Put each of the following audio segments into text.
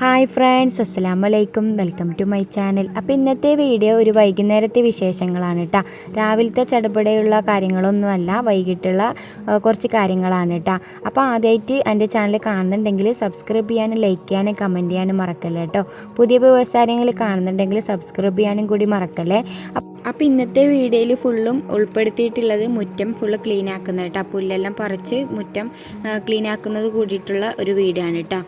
Hi friends അസ്സാം വലൈക്കും welcome to my channel അപ്പോൾ ഇന്നത്തെ വീഡിയോ ഒരു വൈകുന്നേരത്തെ വിശേഷങ്ങളാണ് കേട്ടോ രാവിലത്തെ ചടപടയുള്ള കാര്യങ്ങളൊന്നുമല്ല വൈകിട്ടുള്ള കുറച്ച് കാര്യങ്ങളാണ് കേട്ടോ അപ്പോൾ ആദ്യമായിട്ട് എന്റെ ചാനൽ കാണുന്നുണ്ടെങ്കിൽ സബ്സ്ക്രൈബ് ചെയ്യാനും ലൈക്ക് ചെയ്യാനും കമന്റ് ചെയ്യാനും മറക്കല്ലേ കേട്ടോ പുതിയ വ്യവസായങ്ങൾ കാണുന്നുണ്ടെങ്കിൽ സബ്സ്ക്രൈബ് ചെയ്യാനും കൂടി മറക്കല്ലേ. അപ്പം അപ്പോൾ ഇന്നത്തെ വീഡിയോയിൽ ഫുള്ളും ഉൾപ്പെടുത്തിയിട്ടുള്ളത് മുറ്റം ഫുള്ള് ക്ലീൻ ആക്കുന്നത് കേട്ടോ പുല്ലെല്ലാം പറിച്ച് മുറ്റം ക്ലീൻ ആക്കുന്നത് കൂടിയിട്ടുള്ള ഒരു വീഡിയോ ആണ് കേട്ടോ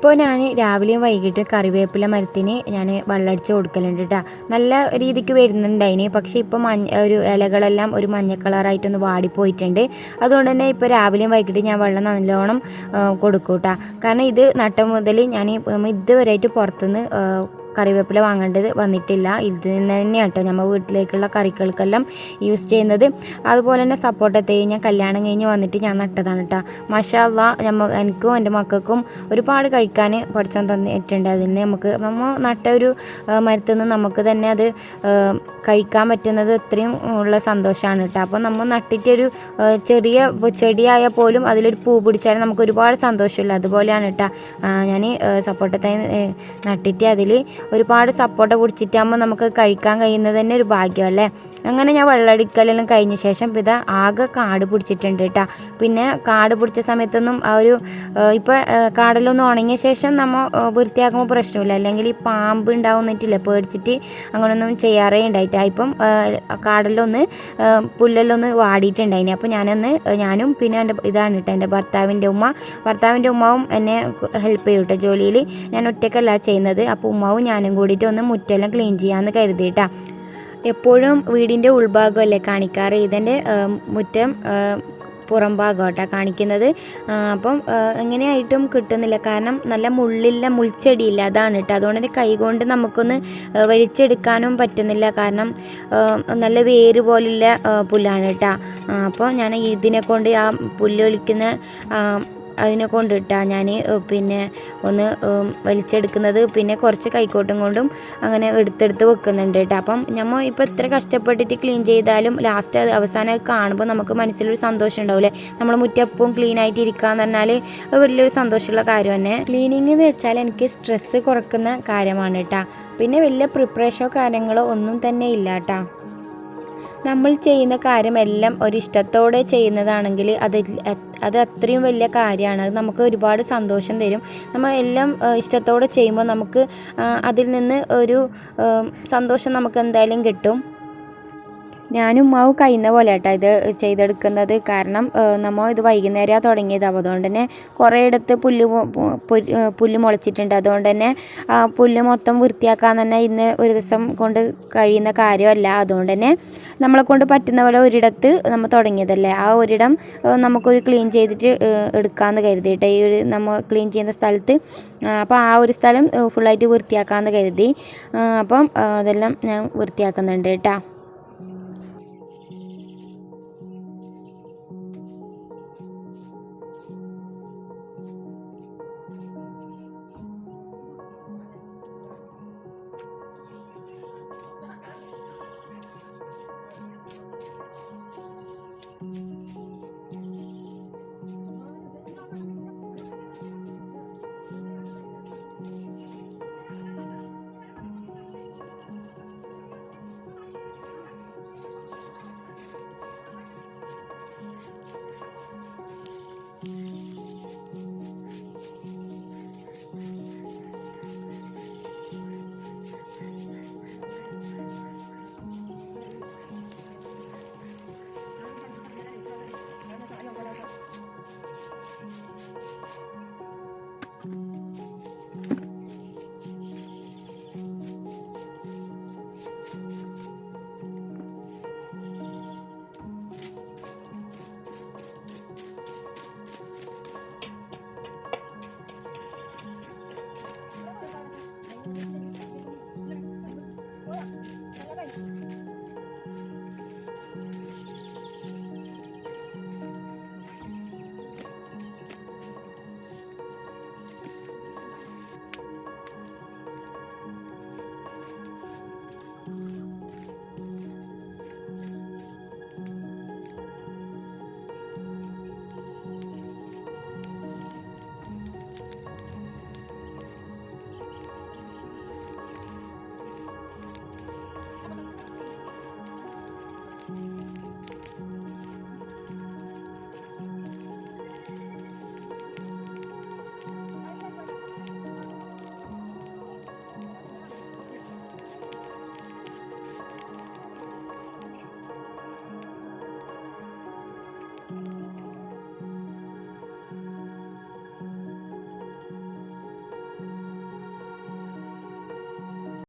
ഇപ്പോൾ ഞാൻ രാവിലെയും വൈകിട്ട് കറിവേപ്പില മരത്തിന് ഞാൻ വെള്ളമടിച്ച് കൊടുക്കലുണ്ട് കേട്ടോ നല്ല രീതിക്ക് വരുന്നുണ്ട് അതിന് പക്ഷേ ഇപ്പോൾ മഞ്ഞ ഒരു ഇലകളെല്ലാം ഒരു മഞ്ഞ കളറായിട്ടൊന്ന് വാടിപ്പോയിട്ടുണ്ട്. അതുകൊണ്ട് തന്നെ ഇപ്പോൾ രാവിലെയും വൈകിട്ട് ഞാൻ വെള്ളം നല്ലോണം കൊടുക്കും കേട്ടോ കാരണം ഇത് നട്ട മുതൽ ഞാൻ ഇതുവരെയായിട്ട് പുറത്തുനിന്ന് കറിവേപ്പില വാങ്ങേണ്ടത് വന്നിട്ടില്ല. ഇത് തന്നെയാണ് കേട്ടോ നമ്മൾ വീട്ടിലേക്കുള്ള കറികൾക്കെല്ലാം യൂസ് ചെയ്യുന്നത്. അതുപോലെ തന്നെ സപ്പോർട്ട് എത്തി ഞാൻ കല്യാണം കഴിഞ്ഞ് വന്നിട്ട് ഞാൻ നട്ടതാണ് കേട്ടോ മഷാല്ല നമ്മ എനിക്കും എന്റെ മക്കൾക്കും ഒരുപാട് കഴിക്കാൻ പഠിച്ചാൻ തന്നിട്ടുണ്ട്. അതിന് നമുക്ക് നമ്മൾ നട്ട ഒരു മരത്തിൽ നിന്ന് നമുക്ക് തന്നെ അത് കഴിക്കാൻ പറ്റുന്നത് ഇത്രയും ഉള്ള സന്തോഷമാണ് കേട്ടോ അപ്പോൾ നമ്മൾ നട്ടിട്ടൊരു ചെറിയ ചെടിയായാൽ പോലും അതിലൊരു പൂ പിടിച്ചാലും നമുക്ക് ഒരുപാട് സന്തോഷമില്ല അതുപോലെയാണ് കേട്ടോ ഞാൻ സപ്പോർട്ട് തൈ നട്ടിട്ട് അതിൽ ഒരുപാട് സപ്പോർട്ട് പിടിച്ചിട്ടാകുമ്പോൾ നമുക്ക് കഴിക്കാൻ കഴിയുന്നത് തന്നെ ഒരു ഭാഗ്യമല്ലേ? അങ്ങനെ ഞാൻ വെള്ളടിക്കലെല്ലാം കഴിഞ്ഞ ശേഷം പിത ആകെ കാട് പിടിച്ചിട്ടുണ്ട് കേട്ടോ. പിന്നെ കാട് പിടിച്ച സമയത്തൊന്നും ആ ഒരു ഇപ്പോൾ കാടെല്ലാം ഉണങ്ങിയ ശേഷം നമ്മൾ വൃത്തിയാക്കുമ്പോൾ പ്രശ്നമില്ല. അല്ലെങ്കിൽ ഈ പാമ്പ് ഉണ്ടാവുന്നിട്ടില്ല പേടിച്ചിട്ട് അങ്ങനെയൊന്നും ചെയ്യാറേ ഉണ്ടായിട്ടാ. ഇപ്പം കാടെല്ലാം ഒന്ന് ആ, പുല്ലെല്ലാം ഒന്ന് വാടിയിട്ടുണ്ടായിനി. അപ്പോൾ ഞാനന്ന് ഞാനും പിന്നെ എന്റെ ഇതാണ് കേട്ടോ എന്റെ ഭർത്താവിന്റെ ഉമ്മ. ഭർത്താവിന്റെ ഉമ്മാവും എന്നെ ഹെൽപ്പ് ചെയ്യും കേട്ടോ ജോലിയിൽ. ഞാൻ ഒറ്റയ്ക്കല്ല ചെയ്യുന്നത്. അപ്പോൾ ഉമ്മാവും ഞാനും കൂടിയിട്ട് ഒന്ന് മുറ്റെല്ലാം ക്ലീൻ ചെയ്യാമെന്ന് കരുതിയിട്ടാ. എപ്പോഴും വീടിന്റെ ഉൾഭാഗമല്ലേ കാണിക്കാറ്? ഇതിന്റെ മുറ്റം പുറം ഭാഗം കേട്ടോ കാണിക്കുന്നത് അപ്പം എങ്ങനെയായിട്ടും കിട്ടുന്നില്ല. കാരണം നല്ല മുള്ളില്ല മുൾച്ചെടിയില്ല. അതാണ് കേട്ടോ. അതുകൊണ്ട് തന്നെ കൈകൊണ്ട് നമുക്കൊന്ന് വലിച്ചെടുക്കാനും പറ്റുന്നില്ല. കാരണം നല്ല വേര് പോലുള്ള പുല്ലാണ് കേട്ടോ. അപ്പോൾ ഞാൻ ഇതിനെ കൊണ്ട് ആ പുല്ല് വലിക്കുന്ന ആ, അതിനെ കൊണ്ടിട്ടാണ് ഞാൻ പിന്നെ ഒന്ന് വലിച്ചെടുക്കുന്നത്. പിന്നെ കുറച്ച് കൈക്കോട്ടും കൊണ്ടും അങ്ങനെ എടുത്തെടുത്ത് വെക്കുന്നുണ്ട് കേട്ടോ. അപ്പം നമ്മൾ ഇപ്പോൾ ഇത്ര കഷ്ടപ്പെട്ടിട്ട് ക്ലീൻ ചെയ്താലും ലാസ്റ്റ് അവസാനം കാണുമ്പോൾ നമുക്ക് മനസ്സിലൊരു സന്തോഷം ഉണ്ടാവില്ലേ നമ്മൾ മുറ്റപ്പവും ക്ലീൻ ആയിട്ട് ഇരിക്കുകയെന്ന് പറഞ്ഞാൽ വലിയൊരു സന്തോഷമുള്ള കാര്യം തന്നെ. ക്ലീനിങ് എന്ന് വെച്ചാൽ എനിക്ക് സ്ട്രെസ്സ് കുറക്കുന്ന കാര്യമാണ് കേട്ടോ. പിന്നെ വലിയ പ്രിപ്പറേഷനോ കാര്യങ്ങളോ ഒന്നും തന്നെ ഇല്ല കേട്ടോ. നമ്മൾ ചെയ്യുന്ന കാര്യമെല്ലാം ഒരിഷ്ടത്തോടെ ചെയ്യുന്നതാണെങ്കിൽ അത് അത് അത്രയും വലിയ കാര്യമാണ്. അത് നമുക്ക് ഒരുപാട് സന്തോഷം തരും. നമ്മൾ എല്ലാം ഇഷ്ടത്തോടെ ചെയ്യുമ്പോൾ നമുക്ക് അതിൽ നിന്ന് ഒരു സന്തോഷം നമുക്ക് എന്തായാലും കിട്ടും. ഞാനും ഉമ്മാവും കഴിയുന്ന പോലെ കേട്ടോ ഇത് ചെയ്തെടുക്കുന്നത്. കാരണം നമ്മൾ ഇത് വൈകുന്നേരമാണ് തുടങ്ങിയത്. അതുകൊണ്ട് തന്നെ കുറേ ഇടത്ത് പുല്ല് പുല്ല് മുളച്ചിട്ടുണ്ട്. അതുകൊണ്ട് തന്നെ പുല്ല് മൊത്തം വൃത്തിയാക്കാൻ തന്നെ ഇന്ന് ഒരു ദിവസം കൊണ്ട് കഴിയുന്ന കാര്യമല്ല. അതുകൊണ്ട് തന്നെ നമ്മളെ കൊണ്ട് പറ്റുന്ന പോലെ ഒരിടത്ത് നമ്മൾ തുടങ്ങിയതല്ലേ. ആ ഒരിടം നമുക്കൊരു ക്ലീൻ ചെയ്തിട്ട് എടുക്കാമെന്ന് കരുതിയിട്ട് ഈ ഒരു നമ്മൾ ക്ലീൻ ചെയ്യുന്ന സ്ഥലത്ത് അപ്പോൾ ആ ഒരു സ്ഥലം ഫുള്ളായിട്ട് വൃത്തിയാക്കാമെന്ന് കരുതി. അപ്പം അതെല്ലാം ഞാൻ വൃത്തിയാക്കുന്നുണ്ട് കേട്ടോ. Thank you.